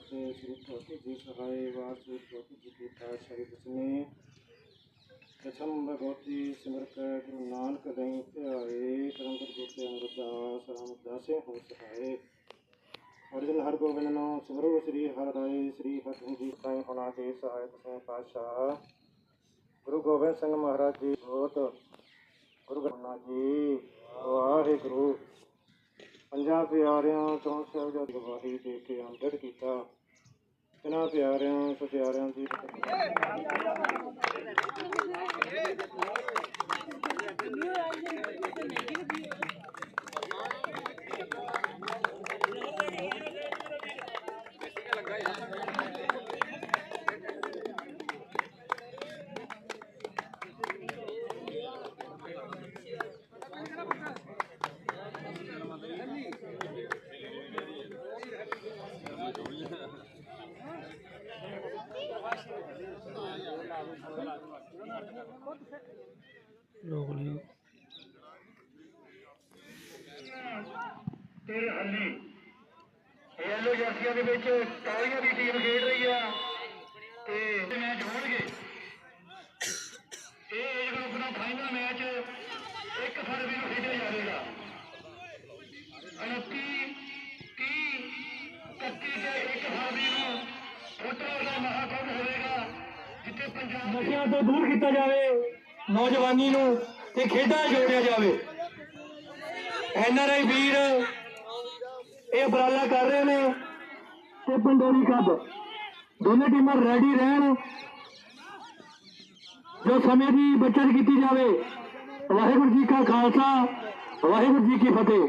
ਤੇ ਸ੍ਰੀ ਠਾਕੁਰ ਜੀ ਸਹਾਇ ਵਾਰ ਸ੍ਰੀ ਠਾਕੁਰ ਜੀ ਕੀ ਪਾਤਸ਼ਾਹੀ ਦਸਵੇਂ ਪ੍ਰਥਮ ਭਗਵਤੀ ਸਿਮਰ ਕੈ ਗੁਰੂ ਨਾਨਕ ਦਈ ਧਿਆਏ ਕਰਮ ਗੁਰ ਗੋਤੇ ਅਮਰਦਾਸ ਰਾਮਦਾਸੇ ਹੋ ਸਹਾਇ ਅਰਜਨ ਹਰ ਗੋਬਿੰਦ ਨਾਮ ਸਿਮਰੋ ਸ੍ਰੀ ਹਰਿ ਰਾਏ ਸ੍ਰੀ ਹਰਿ ਜੀ ਤਾਈ ਹੋਣਾ ਦੇ ਸਹਾਇ ਦਸਵੇਂ ਪਾਤਸ਼ਾਹ। ਗੁਰੂ ਗੋਬਿੰਦ ਸਿੰਘ ਮਹਾਰਾਜ ਜੀ, ਬਹੁਤ ਗੁਰੂ ਗ੍ਰੰਥ ਜੀ, ਵਾਹਿਗੁਰੂ। ਪੰਜਾਂ ਪਿਆਰਿਆਂ ਤੋਂ ਸਾਹਿਬਜ਼ਾਦ ਗਵਾਹੀ ਦੇ ਕੇ ਅੰਦਰ ਕੀਤਾ। ਇਹਨਾਂ ਪਿਆਰਿਆਂ ਸਤਿਆਰਿਆਂ ਦੀ ਰੋਕ ਲਿਓ। ਤੇ ਹੱਲੀ। ਯੈਲੋ ਜਰਸੀਆਂ ਦੇ ਵਿੱਚ ਕਾਲੀਆਂ ਦੀ ਟੀਮ ਖੇਡ ਰਹੀ ਆ। ਤੇ ਮੈਚ ਹੋਣਗੇ। ਇਹ ਏਜ ਗਰੁੱਪ ਦਾ ਫਾਈਨਲ ਮੈਚ 1 ਫਰਵਰੀ ਨੂੰ ਖੇਡਿਆ ਜਾਵੇਗਾ 29 30 31 ਤੇ 1 ਫਰਵਰੀ ਨੂੰ ਫੁੱਟਬਾਲ ਦਾ ਮਹਾਕੁੰਭ ਹੋਵੇਗਾ। ਨਸ਼ਿਆਂ ਤੋਂ ਦੂਰ ਕੀਤਾ ਜਾਵੇ, ਨੌਜਵਾਨੀ ਨੂੰ ਤੇ ਖੇਡਾਂ ਜੋੜਿਆ ਜਾਵੇ। ਐਨਆਰਆਈ ਵੀਰ ਇਹ ਉਪਰਾਲਾ ਕਰ ਰਹੇ ਨੇ ਤੇ ਪੰਡੋਰੀ ਕੱਪ ਦੋਨੇ ਟੀਮਾਂ ਰੈਡੀ ਰਹਿਣ, ਜੋ ਸਮੇਂ ਦੀ ਬਚਤ ਕੀਤੀ ਜਾਵੇ। ਵਾਹਿਗੁਰੂ ਜੀ ਕਾ ਖਾਲਸਾ, ਵਾਹਿਗੁਰੂ ਜੀ ਕੀ ਫਤਿਹ।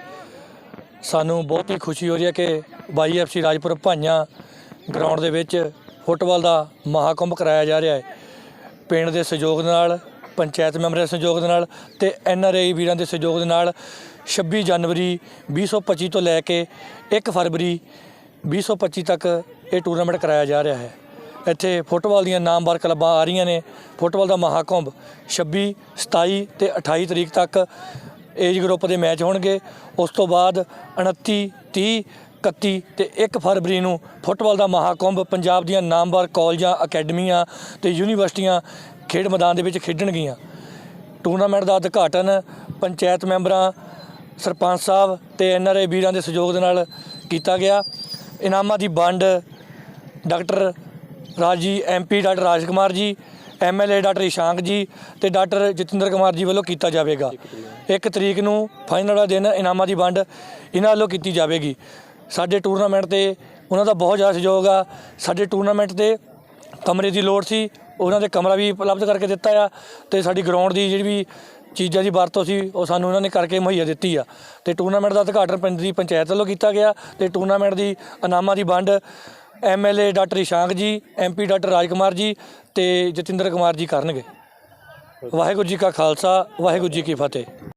ਸਾਨੂੰ ਬਹੁਤ ਹੀ ਖੁਸ਼ੀ ਹੋ ਰਹੀ ਹੈ ਕਿ ਵਾਈਐਫਸੀ ਰਾਜਪੁਰ ਭਾਈਆਂ ਗਰਾਊਂਡ ਦੇ ਵਿੱਚ ਫੁੱਟਬਾਲ ਦਾ ਮਹਾਕੁੰਭ ਕਰਾਇਆ ਜਾ ਰਿਹਾ ਹੈ। ਪਿੰਡ ਦੇ ਸਹਿਯੋਗ ਦੇ ਨਾਲ, ਪੰਚਾਇਤ ਮੈਂਬਰਾਂ ਦੇ ਸਹਿਯੋਗ ਦੇ ਨਾਲ ਤੇ ਐਨਆਰਆਈ ਵੀਰਾਂ ਦੇ ਸਹਿਯੋਗ ਦੇ ਨਾਲ 26 ਜਨਵਰੀ 2025 ਤੋਂ ਲੈ ਕੇ 1 ਫਰਵਰੀ 2025 ਤੱਕ ਇਹ ਟੂਰਨਾਮੈਂਟ ਕਰਾਇਆ ਜਾ ਰਿਹਾ ਹੈ। ਇੱਥੇ ਫੁੱਟਬਾਲ ਦੀਆਂ ਨਾਮਵਰ ਕਲੱਬਾਂ ਆ ਰਹੀਆਂ ਨੇ। ਫੁੱਟਬਾਲ ਦਾ ਮਹਾਕੁੰਭ 26 27 ਤੇ 28 ਤਰੀਕ ਤੱਕ ਏਜ ਗਰੁੱਪ ਦੇ ਮੈਚ ਹੋਣਗੇ। ਉਸ ਤੋਂ ਬਾਅਦ 29 30 31 ਤੇ 1 ਫਰਵਰੀ ਨੂੰ ਫੁੱਟਬਾਲ ਦਾ ਮਹਾਕੁੰਭ ਪੰਜਾਬ ਦੀਆਂ ਨਾਮਵਰ ਕਾਲਜਾਂ, ਅਕੈਡਮੀਆਂ ਤੇ ਯੂਨੀਵਰਸਿਟੀਆਂ ਖੇਡ ਮੈਦਾਨ ਦੇ ਵਿੱਚ ਖੇਡਣਗੀਆਂ। ਟੂਰਨਾਮੈਂਟ ਦਾ ਉਦਘਾਟਨ ਪੰਚਾਇਤ ਮੈਂਬਰਾਂ, ਸਰਪੰਚ ਸਾਹਿਬ ਤੇ ਐਨਆਰਏ ਵੀਰਾਂ ਦੇ ਸਹਿਯੋਗ ਦੇ ਨਾਲ ਕੀਤਾ ਗਿਆ। ਇਨਾਮਾਂ ਦੀ ਵੰਡ ਡਾਕਟਰ ਰਾਜੀ MP doctor Raj Kumar ji MLA doctor ਇਸ਼ਾਂਕ ਜੀ ਤੇ ਡਾਕਟਰ ਜਤਿੰਦਰ ਕੁਮਾਰ ਜੀ ਵੱਲੋਂ ਕੀਤਾ ਜਾਵੇਗਾ। ਇੱਕ ਤਰੀਕ ਨੂੰ ਫਾਈਨਲ ਵਾਲਾ ਦਿਨ ਇਨਾਮਾਂ ਦੀ ਵੰਡ ਇਹਨਾਂ ਵੱਲੋਂ ਕੀਤੀ ਜਾਵੇਗੀ। ਸਾਡੇ ਟੂਰਨਾਮੈਂਟ ਤੇ ਉਹਨਾਂ ਦਾ ਬਹੁਤ ਜ਼ਿਆਦਾ ਸਹਿਯੋਗ ਆ। ਸਾਡੇ ਟੂਰਨਾਮੈਂਟ ਤੇ ਕਮਰੇ ਦੀ ਲੋੜ ਸੀ, ਉਹਨਾਂ ਦੇ ਕਮਰਾ ਵੀ ਉਪਲਬਧ ਕਰਕੇ ਦਿੱਤਾ ਆ ਤੇ ਸਾਡੀ ਗਰਾਊਂਡ ਦੀ ਜਿਹੜੀ ਵੀ ਚੀਜ਼ਾਂ ਦੀ ਵਰਤੋਂ ਸੀ, ਉਹ ਸਾਨੂੰ ਉਹਨਾਂ ਨੇ ਕਰਕੇ ਮੁਹੱਈਆ ਦਿੱਤੀ ਆ। ਤੇ ਟੂਰਨਾਮੈਂਟ ਦਾ ਉਦਘਾਟਨ ਪਿੰਡ ਦੀ ਪੰਚਾਇਤ ਵੱਲੋਂ ਕੀਤਾ ਗਿਆ ਤੇ ਟੂਰਨਾਮੈਂਟ ਦੀ ਇਨਾਮਾਂ ਦੀ ਵੰਡ ਐਮਐਲਏ ਡਾਕਟਰ ਇਸ਼ਾਂਕ ਜੀ ਐਮਪੀ ਡਾਕਟਰ ਰਾਜਕੁਮਾਰ ਜੀ ਤੇ ਜਤਿੰਦਰ ਕੁਮਾਰ ਜੀ ਕਰਨਗੇ। ਵਾਹਿਗੁਰੂ ਜੀ ਕਾ ਖਾਲਸਾ, ਵਾਹਿਗੁਰੂ ਜੀ ਕੀ ਫਤਿਹ।